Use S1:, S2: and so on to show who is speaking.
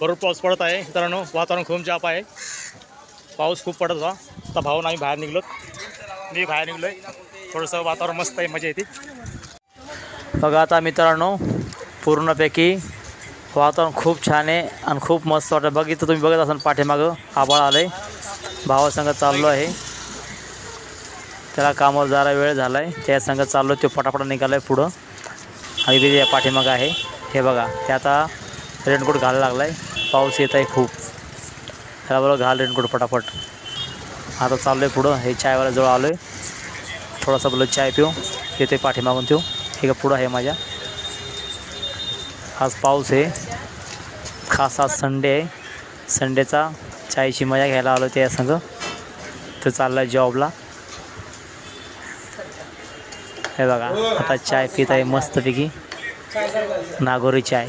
S1: भरपूर पाऊस पडत आहे. मित्रांनो वातावरण खूप जाप आहे. पाऊस खूप पडत होता. आता भाऊन आम्ही बाहेर निघलो मी बाहेर निघलो आहे थोडंसं वातावरण मस्त आहे मजा येते. बघा आता मित्रांनो पूर्णपैकी वातावरण खूप छान आहे आणि खूप मस्त वाटतं बघितलं तुम्ही बघत असाल पाठीमागं आबाळ आलं आहे भावासंग चाललो आहे. त्याला कामावर जायला वेळ झाला आहे त्या संग चाललो तो पटापटा निघाला आहे पुढं. आणि तिथे पाठीमागं आहे हे बघा ते आता रेनकोट घालायला लागला आहे पाऊस येत आहे खूप. त्याला बरोबर घाल रेनकोट पटापट. आता चाललो आहे पुढं. हे चायवाल्याजवळ आलो आहे थोडासा बोललो चाय पिऊ. येते पाठीमागून ठेवू हे का पुढं आहे माझ्या. आज पाऊस आहे. खास आज संडे आहे. संडेचा चायची मजा घ्यायला आलो त्या संग. तो चालला आहे जॉबला. हे बघा आता चाय पित आहे मस्तपैकी. नागोरी चाय.